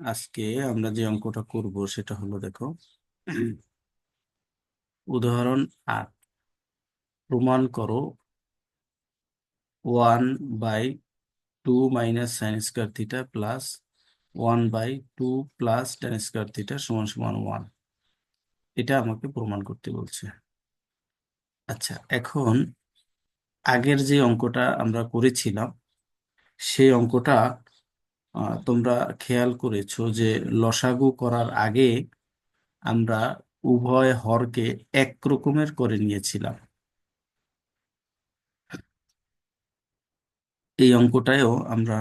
আজকে আমরা যে অঙ্কটা করব সেটা হলো দেখো, উদাহরণ আট। প্রমাণ করো, one by two minus sine square theta plus one by two plus ten square theta সমান সমান ওয়ান। এটা আমাকে প্রমাণ করতে বলছে। আচ্ছা এখন আগের যে অঙ্কটা আমরা করেছিলাম সেই অঙ্কটা তোমরা খেয়াল করেছ যে লসাগু করার আগে আমরা উভয় হরকে এক রকমের করে নিয়েছিলাম। এই অঙ্কটায়ও আমরা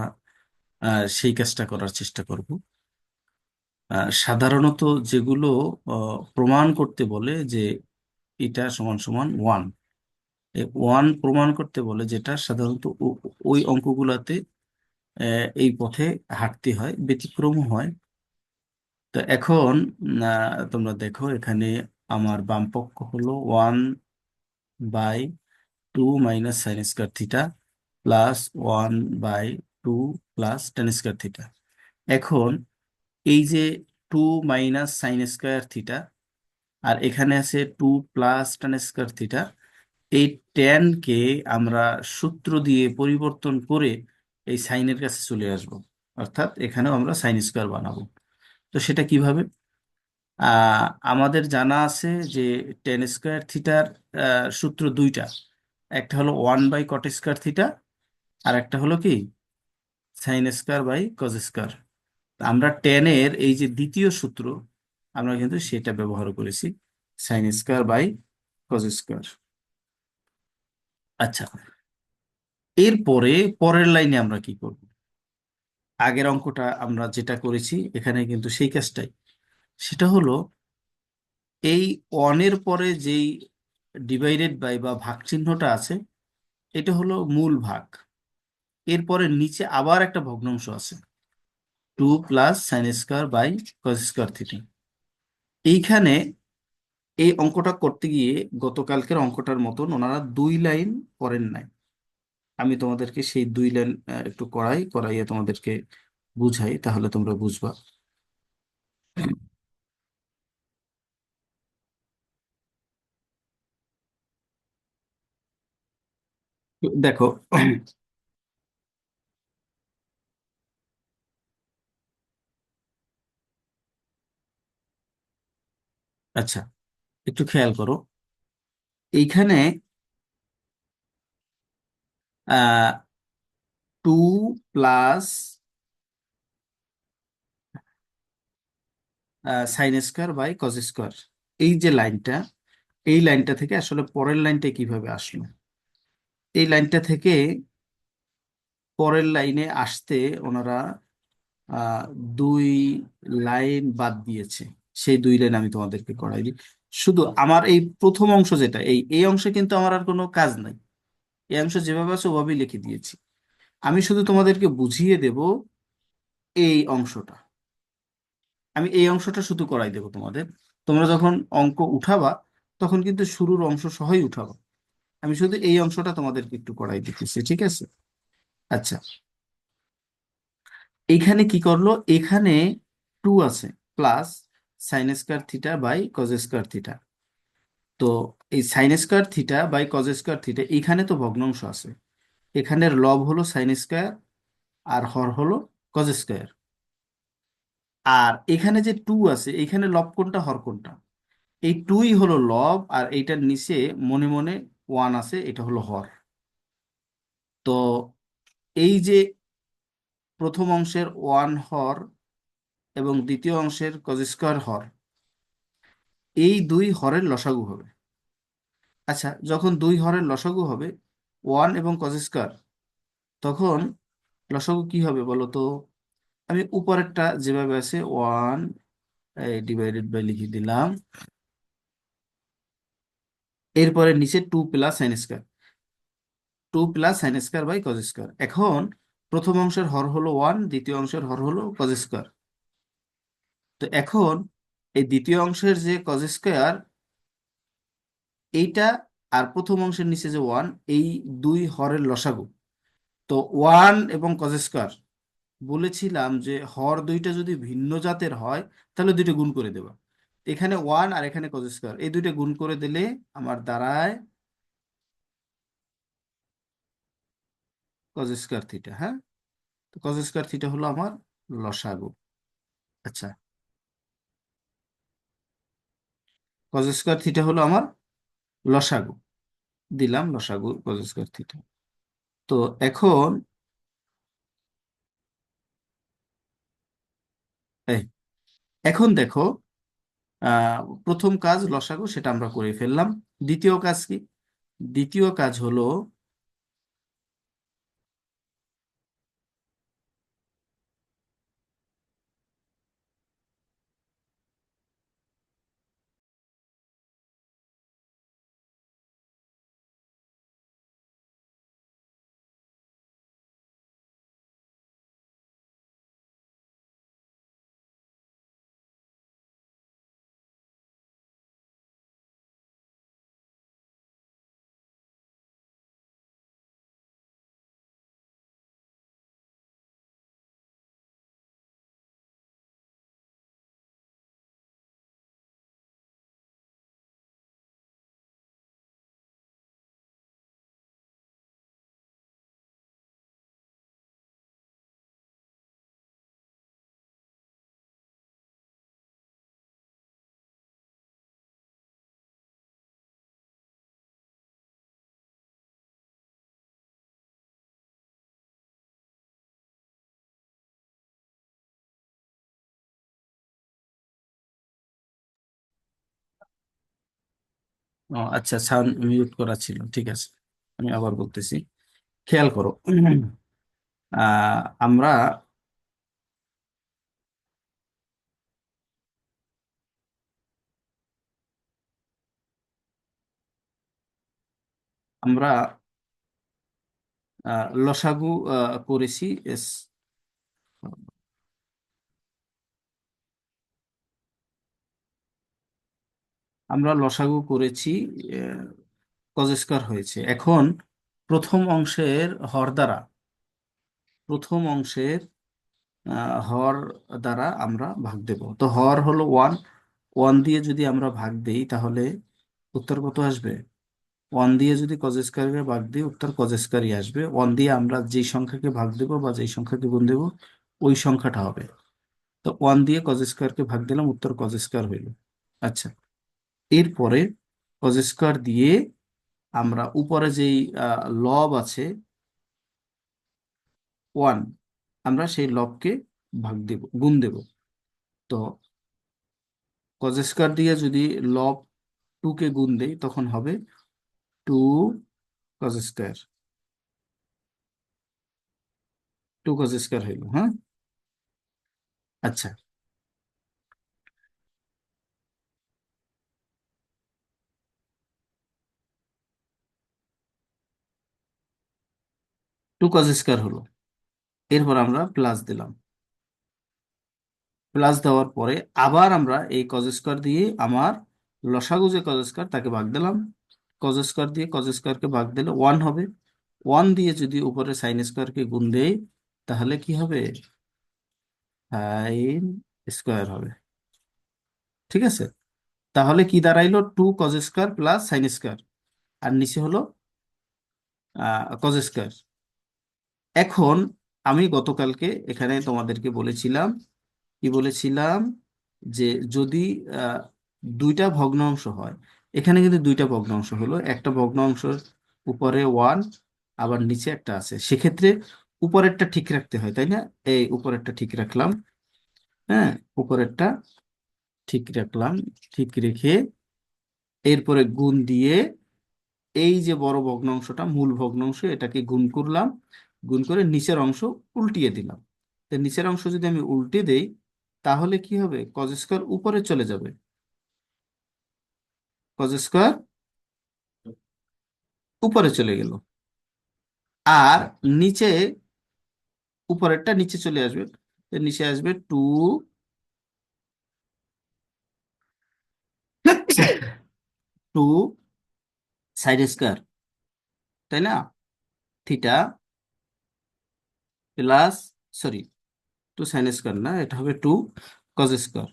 সেই কাজটা করার চেষ্টা করব। সাধারণত যেগুলো প্রমাণ করতে বলে যে এটা সমান সমান ওয়ান। ওয়ান প্রমাণ করতে বলে যেটা সাধারণত ওই অঙ্কগুলাতে এই পথে হাঁটতে হয়, ব্যতিক্রম হয়। তো এখন তোমরা দেখো এখানে আমার বাম পক্ষ হলো one by two minus sine square theta plus one by two plus ten square theta এখন এই যে two minus sine square theta আর এখানে আছে two plus ten square theta এই কে আমরা সূত্র দিয়ে পরিবর্তন করে এই সাইনের কাছে চলে আসব। অর্থাৎ এখানেও আমরা সাইন স্কোয়ার বানাবো। তো সেটা কীভাবে? আমাদের জানা আছে যে টেন স্কোয়ার থিটার সূত্র দুইটা। একটা হলো one by cot square theta আর একটা হলো কি? Sine square by cos square আমরা টেনের এই যে দ্বিতীয় সূত্র, আমরা কিন্তু সেটা ব্যবহার করেছি sine square by cos square আচ্ছা এরপরে পরের লাইনে আমরা কি করব? আগের অঙ্কটা আমরা যেটা করেছি এখানে কিন্তু সেই কাজটাই। সেটা হলো, এই অনের পরে যেই ডিভাইডেড বাই বা ভাগ চিহ্নটা আছে, এটা হলো মূল ভাগ। এরপরে নিচে আবার একটা ভগ্নাংশ আছে two plus sine square by cos square theta এইখানে এই অঙ্কটা করতে গিয়ে গতকালকের অঙ্কটার মতন ওনারা দুই লাইন করেন নাই। আমি তোমাদেরকে সেই দুই লাইন একটু করাই, করাইয়ে তোমাদেরকে বুঝাই, তাহলে তোমরা বুঝবা। দেখো আচ্ছা। একটু খেয়াল করো। এইখানে two plus sine square by cos square. এই যে লাইনটা, এই লাইনটা থেকে আসলে পরের লাইনটা কীভাবে আসলো? এই লাইনটা থেকে পরের লাইনে আসতে ওনারা দুই লাইন বাদ দিয়েছে। সেই দুই লাইন আমি তোমাদেরকে করাই দিই শুধু আমার এই প্রথম অংশ যেটা এই এই অংশে কিন্তু আমার আর কোনো কাজ নাই। এই অংশ যেভাবে আছে ওভাবেই লিখে দিয়েছি। আমি শুধু তোমাদেরকে বুঝিয়ে দেব এই অংশটা। আমি এই অংশটা শুধু করাই দেবো তোমাদের। তোমরা যখন অঙ্ক উঠাবা তখন কিন্তু শুরুর অংশ সহই উঠাবা। আমি শুধু এই অংশটা তোমাদেরকে একটু করাই দিতেছি ঠিক আছে? আচ্ছা। এখানে কি করল? এখানে টু আছে plus sine square theta by cos square theta তো এই sine square theta by cos square theta এখানে তো ভগ্নাংশ আছে। এখানের লব হলো সাইন স্কোয়ার আর হর হলো কজ স্কোয়ার আর এখানে যে টু আছে, এখানে লব কোনটা, হর কোনটা? এই টুই হলো লব, আর এইটার নিচে মনে মনে ওয়ান আছে, এটা হলো হর। তো এই যে প্রথম অংশের ওয়ান হর এবং দ্বিতীয় অংশের কজ স্কোয়ার হর। এই দুই হরের লসাগু হবে। আচ্ছা যখন দুই হরের লসাগু হবে ওয়ান এবং কজ স্কোয়ার তখন লসাগু কি হবে বলো তো? আমি উপরেরটা যেভাবে আছে ওয়ান ডিভাইডেড বাই লিখে দিলাম। এরপরে নিচে two plus sine square two plus sine square by cos square এখন প্রথম অংশের হর হলো ওয়ান দ্বিতীয় অংশের হর হলো কজ স্কোয়ার তো এখন এই দ্বিতীয় অংশের যে কজ স্কোয়ার এইটা আর প্রথম অংশের নিচে যে ওয়ান এই দুই হরের লসাগু। তো ওয়ান এবং কজ স্কোয়ার বলেছিলাম যে হর দুইটা যদি ভিন্ন জাতের হয়, তাহলে দুইটা গুণ করে দেবা। এখানে ওয়ান আর এখানে কজ স্কোয়ার এই দুইটা গুণ করে দিলে আমার দাঁড়ায় কজ স্কোয়ার থিটা হ্যাঁ? তো কজ স্কোয়ার থিটা হলো আমার লসাগু। আচ্ছা। কজ স্কোয়ার থিটা হলো আমার লসাগু। দিলাম লসাগু কজ স্কোয়ার থিটা তো এখন এখন দেখো প্রথম কাজ লসাগু, সেটা আমরা করে ফেললাম। দ্বিতীয় কাজ কি? দ্বিতীয় কাজ হলো ও আচ্ছা সাউন্ড মিউট করা ছিল, ঠিক আছে। আমি আবার বলতেছি, খেয়াল করো। আমরা আমরা লসাগু করেছি আমরা লসাগু করেছি কজ স্কোয়ার হয়েছে। এখন প্রথম অংশের হর দ্বারা, প্রথম অংশের হর দ্বারা আমরা ভাগ দেব। তো হর হলো ওয়ান ওয়ান দিয়ে যদি আমরা ভাগ দেই তাহলে উত্তর কত আসবে? ওয়ান দিয়ে যদি কজ স্কোয়ারকে ভাগ দিই উত্তর কজ স্কোয়ারই আসবে। ওয়ান দিয়ে আমরা যেই সংখ্যাকে ভাগ দেব বা যেই সংখ্যাকে গুণ দেব, ওই সংখ্যাটা হবে। তো ওয়ান দিয়ে কজ স্কোয়ারকে ভাগ দিলাম, উত্তর কজ স্কোয়ার হইল। আচ্ছা। এরপরে কজ স্কোয়ার দিয়ে আমরা উপরে যেই লব আছে ওয়ান আমরা সেই লবকে ভাগ দেব, গুণ দেব। তো কজ স্কোয়ার দিয়ে যদি লব টু কে গুণ দেই, তখন হবে two cos square two cos square হইল হ্যাঁ? আচ্ছা। টু কজ স্কোয়ার হলো। এরপর আমরা প্লাস দিলাম। প্লাস দেওয়ার পরে আবার আমরা এই কজ স্কোয়ার দিয়ে আমার লসাগু যে কজ স্কোয়ার তাকে ভাগ দিলাম। কজ স্কোয়ার দিয়ে কজ স্কোয়ারকে ভাগ দিলে ওয়ান হবে। ওয়ান দিয়ে যদি উপরে সাইন স্কোয়ারকে গুণ দেই, তাহলে কি হবে? সাইন স্কোয়ার হবে। ঠিক আছে? তাহলে কি দাঁড়াইলো? Two cos square plus sine square আর নিচে হলো কজ স্কোয়ার এখন আমি গতকালকে এখানে তোমাদেরকে বলেছিলাম, কি বলেছিলাম? যে যদি দুইটা ভগ্নাংশ হয়, এখানে কিন্তু দুইটা ভগ্নাংশ হলো, একটা ভগ্নাংশের উপরে ওয়ান আবার নিচে একটা আছে। সেক্ষেত্রে উপরেরটা ঠিক রাখতে হয়, তাই না? এই উপরেরটা ঠিক রাখলাম হ্যাঁ? উপরেরটা ঠিক রাখলাম, ঠিক রেখে এরপরে গুণ দিয়ে এই যে বড় ভগ্নাংশটা, মূল ভগ্নাংশ, এটাকে গুণ করলাম। গুণ করে নিচের অংশ উল্টিয়ে দিলাম। তো নিচের অংশ যদি আমি উল্টে দেই, তাহলে কি হবে? কজ স্কোয়ার উপরে চলে যাবে। কজ স্কোয়ার উপরে চলে গেল। আর নিচে, উপরেরটা নিচে চলে আসবে। নিচে আসবে টু টু সাইড স্কোয়ার তাই না? Theta plus sorry two sine square না, এটা হবে two cos square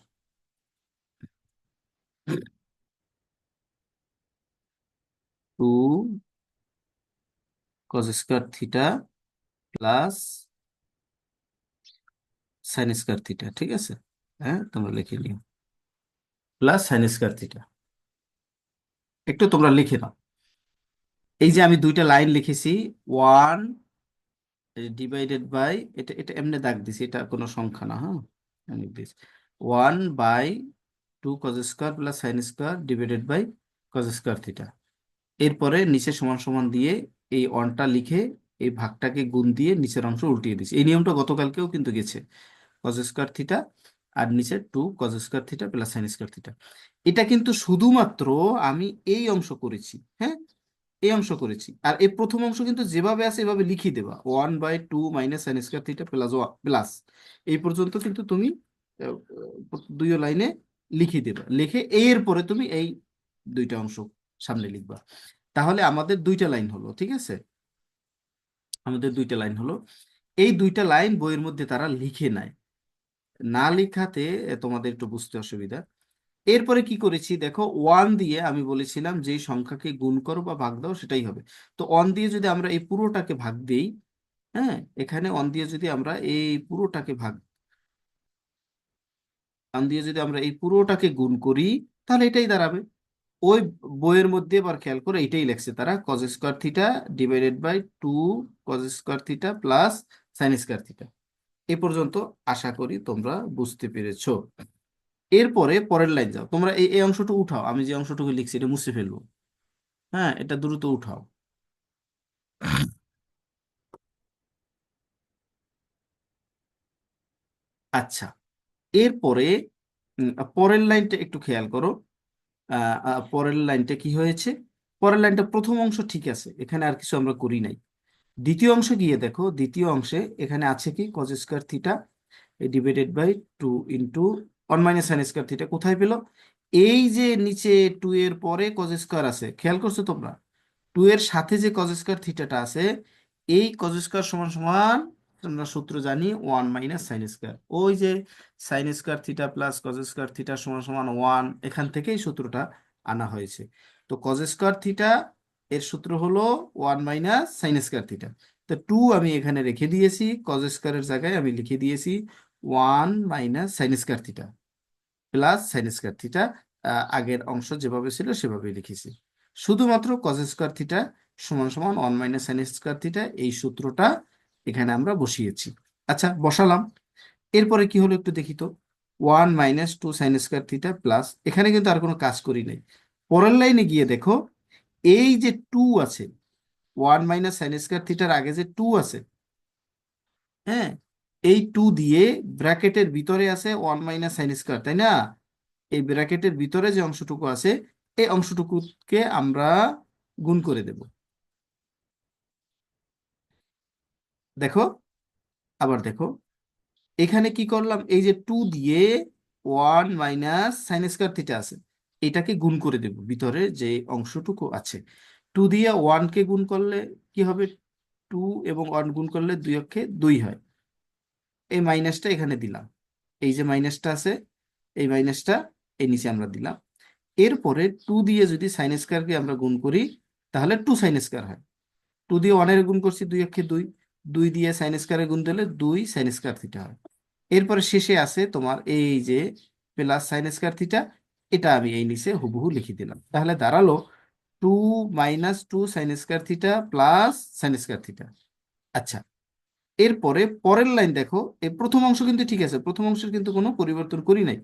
two cos square theta plus sine square theta ঠিক আছে? হ্যাঁ তোমরা লিখে নিও। প্লাস সাইন স্কোয়ার থিটা একটু তোমরা লিখে নাও। এই যে আমি দুইটা লাইন লিখেছি ওয়ান ডিভাইডেড বাই এটা এটা এমনি দাগ দিছি, এটা কোনো সংখ্যা না হ্যাঁ? One by two cos square plus sine square divided by cos square theta এরপরে নিচে সমান সমান দিয়ে এই ওয়ানটা লিখে এই ভাগটাকে গুণ দিয়ে নিচের অংশ উল্টিয়ে দিছি এই নিয়মটা গতকালকেও কিন্তু গেছে। কজ স্কোয়ার থিটা আর নিচে two cos square theta plus sine square theta এটা কিন্তু শুধুমাত্র আমি এই অংশ করেছি হ্যাঁ? এই অংশ করেছি। আর এই প্রথম অংশ কিন্তু যেভাবে আছে এভাবে লিখে দেবা। One by two minus sine square theta plus plus. এই পর্যন্ত কিন্তু তুমি দুই লাইনে লিখে দেবা। লিখে এর পরে তুমি এই দুইটা অংশ সামনে লিখবা। তাহলে আমাদের দুইটা লাইন হলো, ঠিক আছে? আমাদের দুইটা লাইন হলো। এই দুইটা লাইন বইয়ের মধ্যে তারা লিখে নেয়। না লেখাতে তোমাদের একটু বুঝতে অসুবিধা। এরপরে কি করেছি? দেখো ওয়ান দিয়ে আমি বলেছিলাম যে সংখ্যাকে গুণ করো বা ভাগ দাও, সেটাই হবে। তো ওয়ান দিয়ে যদি আমরা এই পুরোটাকে ভাগ দিই হ্যাঁ এখানে ওয়ান দিয়ে যদি আমরা এই পুরোটাকে ভাগ ওয়ান দিয়ে যদি আমরা এই পুরোটাকে গুণ করি, তাহলে এটাই দাঁড়াবে। ওই বইয়ের মধ্যে এবার খেয়াল করে এটাই লেখছে তারা cos square theta divided by two cos square theta plus sine square theta এ পর্যন্ত আশা করি তোমরা বুঝতে পেরেছ। এরপরে পরের লাইন যাও। তোমরা এই এই অংশটুকু উঠাও। আমি যে অংশটুকু লিখছি, এটা মুছে ফেলব। হ্যাঁ এটা দ্রুত উঠাও। আচ্ছা এরপরে পরের লাইনটা একটু খেয়াল করো। পরের লাইনটা কি হয়েছে? পরের লাইনটা প্রথম অংশ ঠিক আছে, এখানে আর কিছু আমরা করি নাই। দ্বিতীয় অংশ গিয়ে দেখো, দ্বিতীয় অংশে এখানে আছে কি? Cos square theta divided by two into one minus sine square theta কোথায় পেল? এই যে নিচে টু এর পরে কজ স্কোয়ার আছে, খেয়াল করছ তোমরা? টু এর সাথে যে কজ স্কোয়ার থিটাটা আছে, এই কজ স্কোয়ার সমান সমান আমরা সূত্র জানি ওয়ান মাইনাস সাইন স্কোয়ার ওই যে sine square theta plus cos square theta সমান সমান ওয়ান এখান থেকেই সূত্রটা আনা হয়েছে। তো কজ স্কোয়ার থিটা এর সূত্র হলো one minus sine square theta তো টু আমি এখানে রেখে দিয়েছি কজ স্কোয়ারের জায়গায় আমি লিখে দিয়েছি one minus sine square theta plus sine square theta আগের অংশ যেভাবে ছিল সেভাবেই লিখেছি। শুধুমাত্র কজ স্কোয়ার থিটা সমান সমান one minus sine square theta, এই সূত্রটা এখানে আমরা বসিয়েছি। আচ্ছা বসালাম। এরপরে কি হলো একটু দেখি তো। One minus two sine square theta plus, এখানে কিন্তু আর কোনো কাজ করি নাই। পরের লাইনে গিয়ে দেখো, এই যে টু আছে, ওয়ান মাইনাস সাইন স্কোয়ার থিটার আগে যে টু আছে হ্যাঁ এই টু দিয়ে ব্র্যাকেটের ভিতরে আছে ওয়ান মাইনাস সাইন স্কোয়ার তাই না? এই ব্র্যাকেটের ভিতরে যে অংশটুকু আছে, এই অংশটুকুকে আমরা গুণ করে দেব। দেখো, আবার দেখো, এখানে কি করলাম? এই যে টু দিয়ে one minus sine square theta আছে, এটাকে গুণ করে দেব ভিতরে যে অংশটুকু আছে। টু দিয়ে ওয়ানকে গুণ করলে কি হবে? টু এবং ওয়ান গুণ করলে দুই অক্ষে দুই হয়। এই মাইনাসটা এখানে দিলাম। এই যে মাইনাসটা আছে, এই মাইনাসটা এই নিচে আমরা দিলাম। এরপরে টু দিয়ে যদি সাইন স্কোয়ারকে আমরা গুণ করি, তাহলে টু সাইন স্কোয়ার হয়। টু দিয়ে ওয়ানের গুণ করছি, দুই অক্ষে দুই। দুই দিয়ে সাইন স্কোয়ারে গুণ দিলে দুই সাইন স্কোয়ার থিটা হয়। এরপরে শেষে আছে তোমার এই যে প্লাস সাইন স্কোয়ার থিটা এটা আমি এই নিচে হুবহু লিখে দিলাম। তাহলে দাঁড়াল two minus two sine square theta plus sine square theta আচ্ছা এরপরে পরের লাইন দেখো এই প্রথম অংশ কিন্তু ঠিক আছে, প্রথম অংশের কিন্তু কোনো পরিবর্তন করি নাই।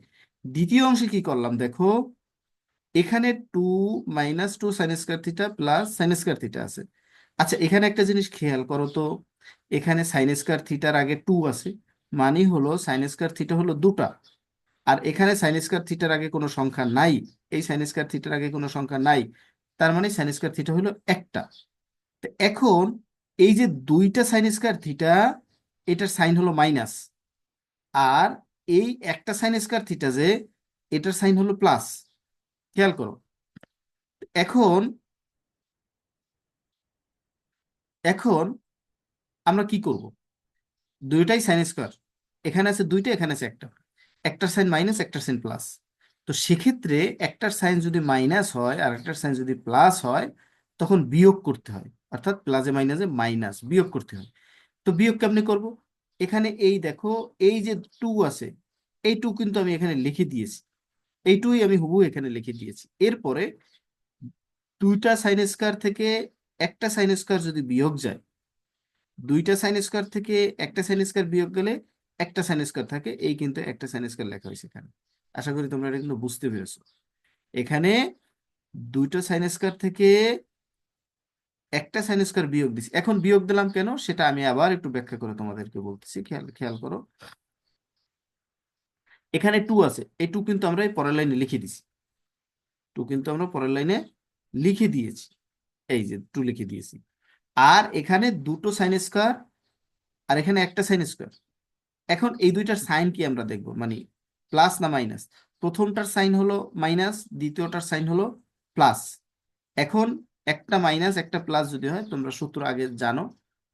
দ্বিতীয় অংশে কি করলাম দেখো, এখানে two minus two sine theta plus sine theta আছে। আচ্ছা এখানে একটা জিনিস খেয়াল করো তো, এখানে সাইন থিটার আগে টু আছে মানে হলো সাইন স্কোয়ার থিটা হলো দুটা। আর এখানে সাইন স্কোয়ার থিটার আগে কোনো সংখ্যা নাই, এই সাইন থিটার আগে কোনো সংখ্যা নাই, তার মানে সাইন থিটা হলো একটা। এখন এই যে দুইটা সাইন স্কোয়ার থিটা এটার সাইন হলো মাইনাস আর এই একটা সাইন স্কোয়ার থিটা যে, এটার সাইন হলো প্লাস খেয়াল করো। এখন এখন আমরা কি করব? দুইটাই সাইন স্কোয়ার এখানে আছে দুইটা, এখানে আছে একটা। একটার সাইন মাইনাস একটার সাইন প্লাস তো সেক্ষেত্রে একটার সাইন যদি মাইনাস হয়, আর একটার সাইন যদি প্লাস হয়, তখন বিয়োগ করতে হয়। অর্থাৎ প্লাসে মাইনাসে মাইনাস বিয়োগ করতে হয়। তো বিয়োগ কেমনি করব? এখানে এই দেখো, এই যে টু আছে, এই টু কিন্তু আমি এখানে লিখে দিয়েছি। এই টুই আমি হুবু এখানে লিখে দিয়েছি। এরপরে দুইটা সাইন স্কোয়ার থেকে একটা সাইন স্কোয়ার যদি বিয়োগ যায়, দুইটা সাইন স্কোয়ার থেকে একটা সাইন স্কোয়ার বিয়োগ গেলে একটা সাইন স্কোয়ার থাকে, এই কিন্তু একটা সাইন স্কোয়ার লেখা হয়েছে এখানে। আশা করি তোমরা এটা কিন্তু বুঝতে পেরেছ। এখানে দুইটা সাইন স্কোয়ার থেকে একটা সাইন স্কোয়ার বিয়োগ দিছি। এখন বিয়োগ দিলাম কেন? সেটা আমি আবার একটু ব্যাখ্যা করে তোমাদেরকে বলতেছি। খেয়াল খেয়াল করো। এখানে টু আছে। এই টু কিন্তু আমরা এই পরের লাইনে লিখে দিছি। টু কিন্তু আমরা পরের লাইনে লিখে দিয়েছি। এই যে টু লিখে দিয়েছি। আর এখানে দুটো সাইন স্কোয়ার আর এখানে একটা সাইন স্কোয়ার এখন এই দুইটার সাইন কি আমরা দেখব? মানে প্লাস না মাইনাস প্রথমটার সাইন হলো মাইনাস দ্বিতীয়টার সাইন হলো প্লাস এখন একটা মাইনাস একটা প্লাস যদি হয়, তোমরা সূত্র আগে জানো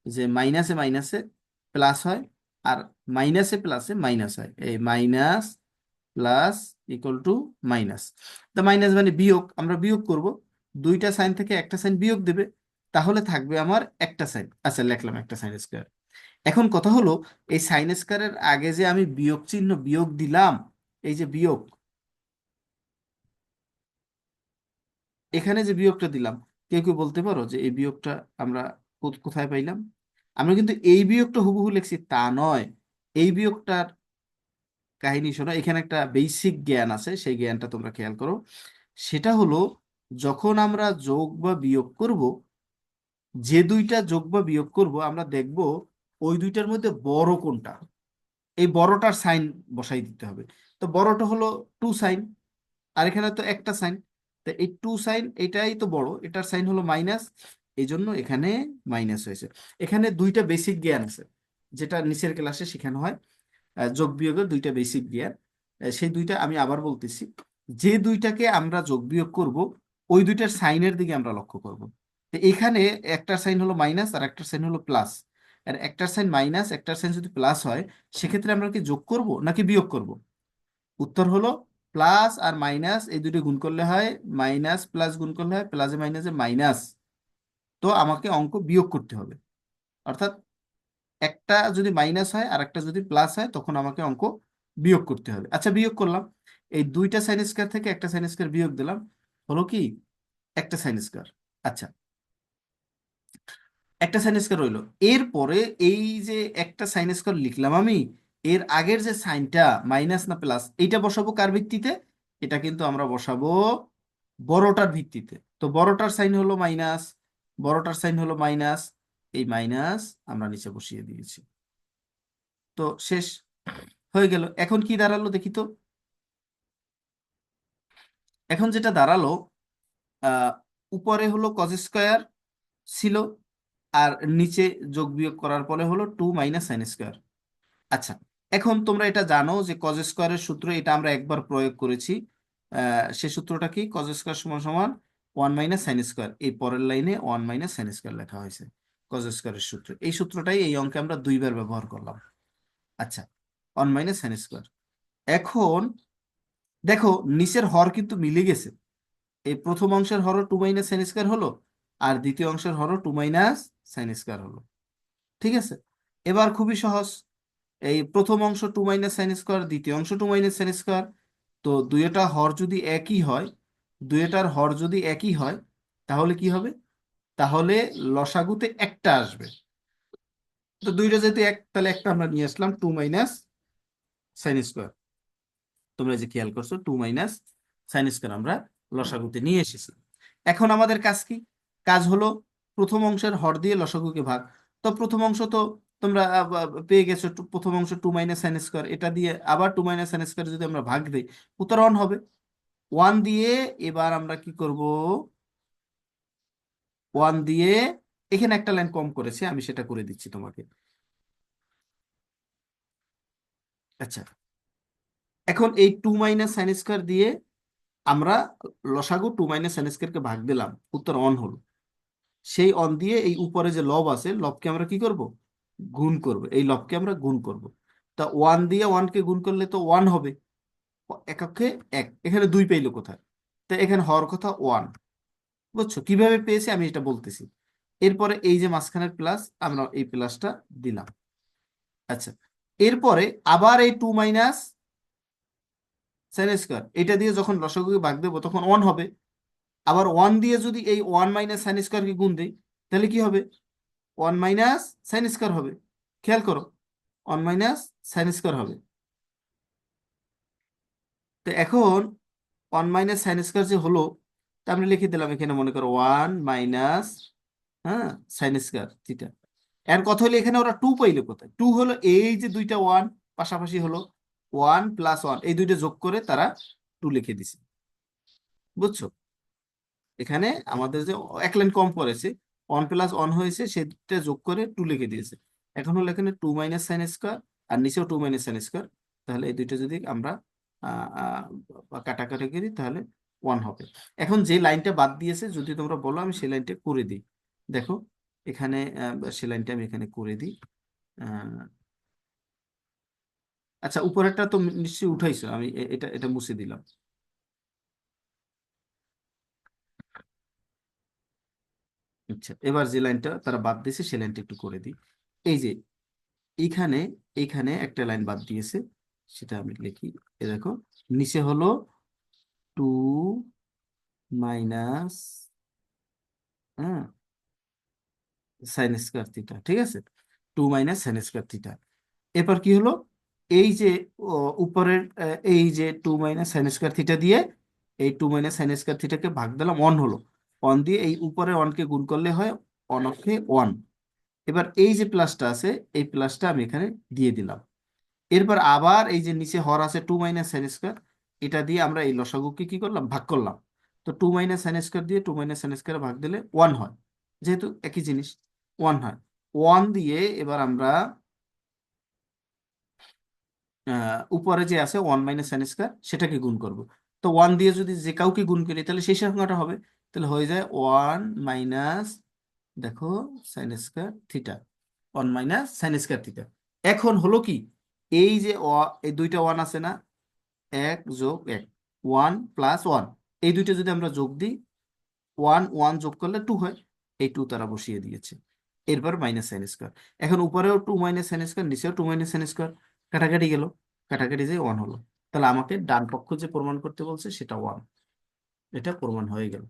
যে মাইনাসে মাইনাসে প্লাস হয় আর মাইনাসে প্লাসে মাইনাস হয়। এই minus plus equal to minus তা মাইনাস মানে বিয়োগ, আমরা বিয়োগ করব। দুইটা সাইন থেকে একটা সাইন বিয়োগ দেবে, তাহলে থাকবে আমার একটা সাইন আচ্ছা লিখলাম একটা সাইন স্কোয়ার এখন কথা হলো, এই সাইন স্কোয়ারের আগে যে আমি বিয়োগ চিহ্ন বিয়োগ দিলাম, এই যে বিয়োগ, এখানে যে বিয়োগটা দিলাম কেউ কেউ বলতে পারো যে এই বিয়োগটা আমরা কোথায় পাইলাম? আমরা কিন্তু এই বিয়োগটা হুবহু লিখছি, তা নয়। এই বিয়োগটার কাহিনী শোনো, এখানে একটা বেসিক জ্ঞান আছে, সেই জ্ঞানটা তোমরা খেয়াল করো। সেটা হলো, যখন আমরা যোগ বা বিয়োগ করব, যে দুইটা যোগ বা বিয়োগ করব, আমরা দেখব ওই দুইটার মধ্যে বড় কোনটা? এই বড়টার সাইন বসাই দিতে হবে। তো বড়টা হলো টু সাইন, আর এখানে তো একটা সাইন। তো এই টু সাইন এটাই তো বড়, এটার সাইন হলো মাইনাস এই জন্য এখানে মাইনাস হয়েছে। এখানে দুইটা বেসিক জ্ঞান আছে, যেটা নিচের ক্লাসে শেখানো হয় যোগ বিয়োগের দুইটা বেসিক জ্ঞান। সেই দুইটা আমি আবার বলতেছি, যে দুইটাকে আমরা যোগ বিয়োগ করব, ওই দুইটার সাইনের দিকে আমরা লক্ষ্য করব। তো এখানে একটার সাইন হলো মাইনাস আর একটার সাইন হলো প্লাস আর একটার সাইন মাইনাস একটার সাইন যদি প্লাস হয়, সেক্ষেত্রে আমরা কি যোগ করব নাকি বিয়োগ করব? উত্তর হলো প্লাস আর মাইনাস এই দুটো গুণ করলে হয় মাইনাস প্লাস গুণ করলে হয় প্লাসে মাইনাসে মাইনাস তো আমাকে অঙ্ক বিয়োগ করতে হবে। অর্থাৎ একটা যদি মাইনাস হয় আর একটা যদি প্লাস হয় তখন আমাকে অঙ্ক বিয়োগ করতে হবে। আচ্ছা বিয়োগ করলাম। এই দুইটা সাইন স্কোয়ার থেকে একটা সাইন স্কোয়ার বিয়োগ দিলাম। হলো কি? একটা সাইন স্কোয়ার আচ্ছা। একটা সাইন স্কোয়ার রইল। এরপরে এই যে একটা সাইন স্কোয়ার লিখলাম আমি এর আগের যে সাইনটা মাইনাস না প্লাস, এইটা বসাবো কার ভিত্তিতে? এটা কিন্তু আমরা বসাবো বড়টার ভিত্তিতে। তো বড়টার সাইন হলো মাইনাস, বড়টার সাইন হলো মাইনাস, এই মাইনাস আমরা নিচে বসিয়ে দিয়েছি। তো শেষ, হয়ে গেল। এখন কি দাঁড়াল দেখি তো? এখন যেটা দাঁড়াল উপরে হলো কজ স্কোয়ার ছিল আর নিচে যোগ বিয়োগ করার পরে হলো টু মাইনাস সাইন স্কোয়ার আচ্ছা এখন তোমরা এটা জানো যে কজ স্কোয়ারের সূত্র, এটা আমরা একবার প্রয়োগ করেছি। সে সূত্রটা কি? কজ স্কোয়ার সমান সমান ওয়ান মাইনাস সাইন স্কোয়ার এই পরের লাইনে ওয়ান মাইনাস সাইন স্কোয়ার লেখা হয়েছে কজ স্কোয়ারের সূত্র। এই সূত্রটাই এই অঙ্কে আমরা দুইবার ব্যবহার করলাম। আচ্ছা ওয়ান মাইনাস সাইন স্কোয়ার এখন দেখো, নিচের হর কিন্তু মিলে গেছে। এই প্রথম অংশের হরও টু মাইনাস সাইন স্কোয়ার হলো, আর দ্বিতীয় অংশের হরও টু মাইনাস সাইন স্কোয়ার হলো। ঠিক আছে? এবার খুবই সহজ। এই প্রথম অংশ টু মাইনাস সাইন স্কোয়ার দ্বিতীয় অংশ টু মাইনাস সাইন স্কোয়ার তো দুইটা হর যদি একই হয়, দুইটার হর যদি একই হয়, তাহলে কি হবে? তাহলে লসাগুতে একটা আসবে। তো দুইটা যেহেতু এক, তাহলে একটা আমরা নিয়ে আসলাম টু মাইনাস সাইন স্কোয়ার তোমরা যে খেয়াল করছ টু মাইনাস সাইন স্কোয়ার আমরা লসাগুতে নিয়ে এসেছি। এখন আমাদের কাজ কি? কাজ হলো প্রথম অংশের হর দিয়ে লসাগুকে ভাগ। তো প্রথম অংশ তো তোমরা পেয়ে গেছো প্রথম অংশ টু মাইনাস সাইন স্কোয়ার এটা দিয়ে আবার টু মাইনাস সাইন স্কোয়ার যদি আমরা ভাগ দিই উত্তর ওয়ান হবে। ওয়ান দিয়ে এবার আমরা কি করব? ওয়ান দিয়ে এখানে একটা লাইন কম করেছে, আমি সেটা করে দিচ্ছি তোমাকে। আচ্ছা। এখন এই টু মাইনাস সাইন স্কোয়ার দিয়ে আমরা লসাগু টু মাইনাস সাইন স্কোয়ারকে ভাগ দিলাম, উত্তর অন হলো। সেই অন দিয়ে এই উপরে যে লব আছে লবকে আমরা কি করব? গুণ করব, এই লবকে আমরা গুণ করব। তা ওয়ান দিয়ে ওয়ানকে গুণ করলে তো ওয়ান হবে। এককে এক, এখানে দুই পেইলো কোথায়? তা এখানে হওয়ার কথা ওয়ান বুঝছ? কীভাবে পেয়েছি আমি এটা বলতেছি। এরপরে এই যে মাঝখানের প্লাস আমরা এই প্লাসটা দিলাম। আচ্ছা এরপরে আবার এই টু মাইনাস সাইন স্কোয়ার এটা দিয়ে যখন লসাগুকে ভাগ দেবো তখন ওয়ান হবে। আবার ওয়ান দিয়ে যদি এই ওয়ান মাইনাস সাইন স্কোয়ারকে গুণ দিই, তাহলে কি হবে? ওয়ান মাইনাস সাইন স্কোয়ার হবে। খেয়াল করো, ওয়ান মাইনাস সাইন স্কোয়ার হবে। তো এখন ওয়ান মাইনাস সাইন স্কোয়ার যে হলো, তা আমরা লিখে দিলাম এখানে মনে করো ওয়ান মাইনাস হ্যাঁ সাইন স্কোয়ার থিটা। এর কথা হলো এখানে ওরা টু পাইলো কোথায়? টু হলো এই যে দুইটা ওয়ান পাশাপাশি হলো ওয়ান প্লাস ওয়ান এই দুইটা যোগ করে তারা টু লিখে দিছে। বুঝছ? এখানে আমাদের যে এক লাইন কম পড়েছে ওয়ান প্লাস ওয়ান হয়েছে, সেটা যোগ করে টু লিখে দিয়েছে। এখন হলো এখানে টু মাইনাস সাইন স্কোয়ার আর নিচেও টু মাইনাস সাইন স্কোয়ার তাহলে এই দুইটা যদি আমরা কাটাকাটি করি তাহলে ওয়ান হবে। এখন যে লাইনটা বাদ দিয়েছে, যদি তোমরা বলো, আমি সেই লাইনটা করে দিই। দেখো, এখানে সেই লাইনটা আমি এখানে করে দিই। আচ্ছা উপরেরটা তো নিশ্চয়ই উঠাইছো, আমি এটা এটা মুছে দিলাম। আচ্ছা এবার যে লাইনটা তারা বাদ দিয়েছে সে লাইনটা একটু করে দিই। এই যে এইখানে এইখানে একটা লাইন বাদ দিয়েছে, সেটা আমি লিখি। এ দেখো, নিচে হলো টু মাইনাস হ্যাঁ সাইন স্কোয়ার থিটা, ঠিক আছে? Two minus sine square theta. এরপর কি হলো? এই যে উপরের এই যে two minus sine square theta দিয়ে, এই টু মাইনাস সাইন স্কোয়ার থিটাকে ভাগ দিলাম, ওয়ান হলো। ওয়ান দিয়ে এই উপরে ওয়ানকে গুণ করলে হয় অনকে ওয়ান এবার এই যে প্লাসটা আছে, এই প্লাসটা আমি এখানে দিয়ে দিলাম। এরপর আবার এই যে নিচে হর আছে টু মাইনাস সাইন স্কোয়ার এটা দিয়ে আমরা এই লসাগুকে কি করলাম? ভাগ করলাম। তো টু মাইনাস সাইন স্কোয়ার দিয়ে টু মাইনাস সাইন স্কোয়ার ভাগ দিলে ওয়ান হয়। যেহেতু একই জিনিস ওয়ান হয়। ওয়ান দিয়ে এবার আমরা উপরে যে আছে ওয়ান মাইনাস সাইন স্কোয়ার সেটাকে গুণ করব। তো ওয়ান দিয়ে যদি যে কাউকে গুণ করি, তাহলে সেই সংখ্যাটা হবে। তাহলে হয়ে যায় ওয়ান মাইনাস দেখো sine square theta one minus sine square theta এখন হলো কি, এই যে এই দুইটা ওয়ান আছে না, এক যোগ এক ওয়ান প্লাস ওয়ান এই দুইটা যদি আমরা যোগ দিই ওয়ান ওয়ান যোগ করলে টু হয়, এই টু তারা বসিয়ে দিয়েছে। এরপর মাইনাস সাইন স্কোয়ার এখন উপরেও টু মাইনাস সাইন স্কোয়ার নিচেও টু মাইনাস সাইন স্কোয়ার কাটাকাটি গেল, কাটাকাটি যে ওয়ান হলো। তাহলে আমাকে ডান পক্ষ যে প্রমাণ করতে বলছে, সেটা ওয়ান এটা প্রমাণ হয়ে গেল।